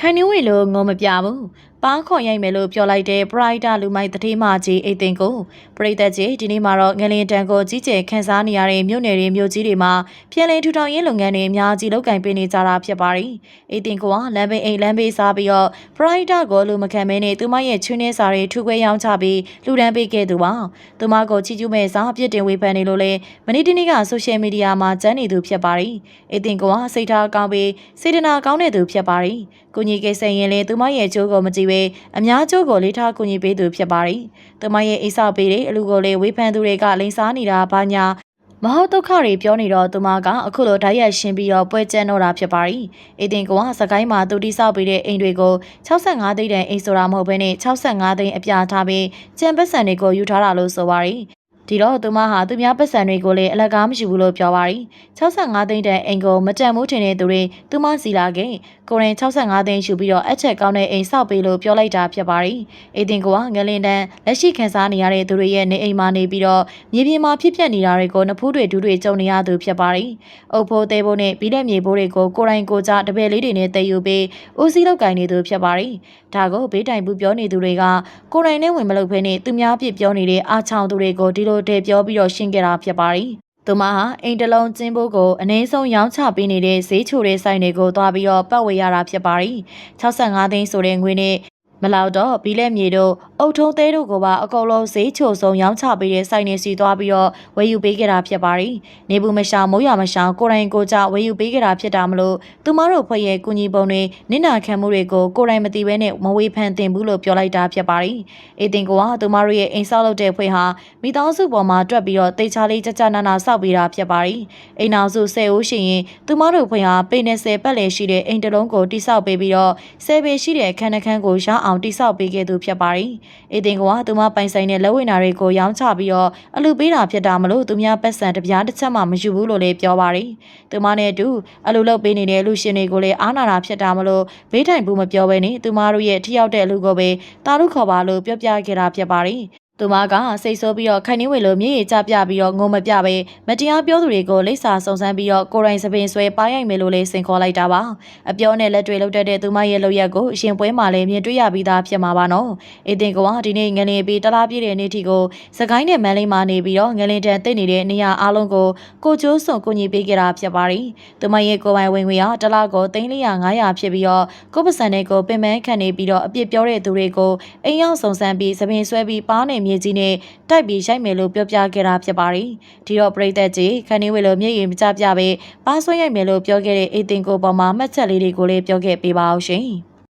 ခိုင်နှင်းဝေလို့ငုံမပြဘူး ပားခွန်ရိုက်မယ်လို့ပြောလိုက်တဲ့ Brighter လူမိုက်တတိမကြီးအိတ်တင်ကိုပရိသတ်ကြီးဒီနေ့မှာတော့ငလင်တန်ကိုကြီးကျယ်ခန်းစားနေရတဲ့မြို့နယ်တွေမြို့ကြီးတွေမှာပြည်လည်ထူထောင်ရေးလုပ်ငန်းတွေအများကြီးလုပ်ကင်ပေးနေကြတာဖြစ်ပါတယ်အိတ်တင်ကိုကလမ်းဘေးအိမ်လမ်းဘေးစားပြီးတော့ Brighter ကိုလူမခံမဲနဲ့သူမရဲ့ချွေးနှင်းစာတွေထူခွဲရောင်းချပြီးလူဒန်းပေးခဲ့သူပါသူမကိုချီကျူးမဲ့စားအပြစ်တင်ဝေဖန်နေလို့လဲမနေ့တနေ့ကဆိုရှယ်မီဒီယာမှာကျန်းနေသူဖြစ်ပါတယ်အိတ်တင်ကိုကစိတ်ထားကောင်းပြီးစေတနာကောင်းတဲ့သူဖြစ်ပါတယ်ကိုကြီးကိစ္စရင်လဲသူမရဲ့ကျိုးကိုမကြည့်ပဲအများကျိုးကိုလေးထားကူညီပေးသူဖြစ်ပါတယ်။သူမရဲ့အိဆပေးတဲ့အလူကိုလေဝေဖန်သူတွေကလိန်စားနေတာဘာညာမဟုတ်ဒုက္ခတွေပြောနေတော့သူမကအခုလိုဓာတ်ရိုက်ရှင်းပြီးတော့ပွဲကျန်းတော့တာဖြစ်ပါတယ်။အေတင်ကစကိုင်းမှာသူတိဆောက်ပေးတဲ့အိမ်တွေကို65သိန်းတန်အိမ်ဆိုတာမဟုတ်ဘဲနဲ့65သိန်းအပြာထားပြီးကျန်ပတ်စံတွေကိုယူထားတာလို့ဆိုပါတယ်။ ဒီတော့သူမဟာသူများပတ်စံတွေကိုလည်းအလကားမရှိဘူးလို့ပြောပါရီ65သိန်းတန်အိမ်ကိုမတန်မိုးထင်တဲ့သူတွေသူမစီလာခဲ့ကိုရင်65သိန်းယူပြီးတော့အချက်ကောင်းတဲ့အိမ်ဆောက်ပေးလို့ပြောလိုက်တာဖြစ်ပါရီအေတင်ကငလင်တန်လက်ရှိခန်းစားနေရတဲ့သူတွေရဲ့နေအိမ်မှာနေပြီးတော့မြေပြင်မှာဖြစ်ပျက်နေတာတွေကိုနဖူးတွေဒူးတွေကြုံနေရသူဖြစ်ပါရီအုပ်ဖိုးသေးဖို့နဲ့ပြီးတဲ့မြေဖိုးတွေကိုကိုရိုင်းကိုကြတပည့်လေးတွေနဲ့တည်ယူပြီးဦးစီးလောက်ကင်နေသူဖြစ်ပါရီဒါကိုဘေးတိုင်ပူပြောနေသူတွေကကိုရိုင်းနဲ့ဝင်မလုပ်ဖဲနဲ့သူများပြစ်ပြောနေတဲ့အားချောင်သူတွေကိုဒီလိုတည်ပြောပြီးတော့ရှင်းခဲ့တာဖြစ်ပါတယ်။သူမဟာအိမ်တလုံးကျင်းဖို့ကိုအနည်းဆုံးရောင်းချပေးနေတဲ့ဈေးချိုတဲ့ဆိုင်တွေကိုသွားပြီးတော့ပတ်ဝေရတာဖြစ်ပါတယ်။65သိန်းဆိုတဲ့ငွေနဲ့မလောက်တော့ဘီလက်မြေတို့ အုတ်ထုံးသေးတို့ကိုပါအကုန်လုံးဈေးချိုဆုံးရောင်းချပေးတဲ့စိုက်နေစီသွားပြီးတော့ဝယ်ယူပေးခဲ့တာဖြစ်ပါတယ်။နေဘူးမရှောင်မိုးရမရှောင်ကိုရိုင်းကိုကြဝယ်ယူပေးခဲ့တာဖြစ်တာမလို့သူမတို့ဖွဲ့ရဲ့ကုညီပုံတွေနင့်နာခံမှုတွေကိုကိုရိုင်းမသိဘဲနဲ့မဝေဖန်တင်ဘူးလို့ပြောလိုက်တာဖြစ်ပါတယ်။အေတင်ကကသူမတို့ရဲ့အိမ်ဆောက်လုပ်တဲ့ဖွဲ့ဟာမိသားစုပေါ်မှာတွက်ပြီးတော့တေချာလေးကြကြနာနာဆောက်ပေးတာဖြစ်ပါတယ်။အိမ်နောက်စုဆယ်ဦးရှိရင်သူမတို့ဖွဲ့ဟာပေ20ပတ်လည်ရှိတဲ့အိမ်တလုံးကိုတိစောက်ပေးပြီးတော့ဆယ်ပေရှိတဲ့ခန်းနှခန်းကိုရအောင်တိစောက်ပေးခဲ့သူဖြစ်ပါတယ်။အေတင်ကသူမပိုင်ဆိုင်တဲ့လက်ဝိနာတွေကိုရောင်းချပြီးတော့အလူပေးတာဖြစ်တာမလို့သူများပတ်စံတပြားတစ်ချက်မှမယူဘူးလို့လည်းပြောပါတယ်။သူမနဲ့အတူအလူလုပ်ပေးနေတဲ့လူရှင်တွေကိုလည်းအားနာတာဖြစ်တာမလို့ဘေးထိုင်ဘူးမပြောဘဲနဲ့သူမတို့ရဲ့ထိရောက်တဲ့အလူကိုပဲတာလူခေါ်ပါလို့ပြောပြခဲ့တာဖြစ်ပါတယ်။ သူမကစိတ်ဆိုးပြီးတော့ခိုင်နှင်းဝေလိုမြေကြီးကြပြပြီးတော့ငုံမပြပဲမတရားပြောသူတွေကိုလိပ်စာစုံစမ်းပြီးတော့ကိုရိုင်းစပင်ဆွဲပါရိုက်မယ်လို့လေးစင်ခေါ်လိုက်တာပါအပြောနဲ့လက်တွေလောက်တတ်တဲ့သူမရဲ့လောက်ရက်ကိုအရှင်ပွဲမှာလည်းမြင်တွေ့ရပြီးသားဖြစ်မှာပါနော်အေတင်ကဝဒီနေ့ငလင်ပြီးတလားပြည့်တဲ့နေ့ထိကိုစကိုင်းနဲ့မန်လေးမှာနေပြီးတော့ငလင်တန်တိတ်နေတဲ့နေရာအားလုံးကိုကိုကျိုးစွန်ကိုညီပေးခဲ့တာဖြစ်ပါတယ်သူမရဲ့ကိုပိုင်ဝင်ငွေဟာတလားကို3400ဖြစ်ပြီးတော့ကိုပစံနဲ့ကိုပင်ပန်းခံနေပြီးတော့အပြစ်ပြောတဲ့သူတွေကိုအိမ်ရောက်စုံစမ်းပြီးစပင်ဆွဲပြီးပါးနဲ့မြေကြီးနဲ့တိုက်ပြီးရိုက်မယ်လို့ပြောပြခဲ့တာဖြစ်ပါတယ်။ဒီတော့ပရိသတ်ကြီးခန်းနေဝေလိုမျက်ရည်မကျပြပဲပါဆွဲရိုက်မယ်လို့ပြောခဲ့တဲ့အေတင်ကိုပေါ်မှာမှတ်ချက်လေးတွေကိုလည်းပြောခဲ့ပေးပါအောင်ရှင်။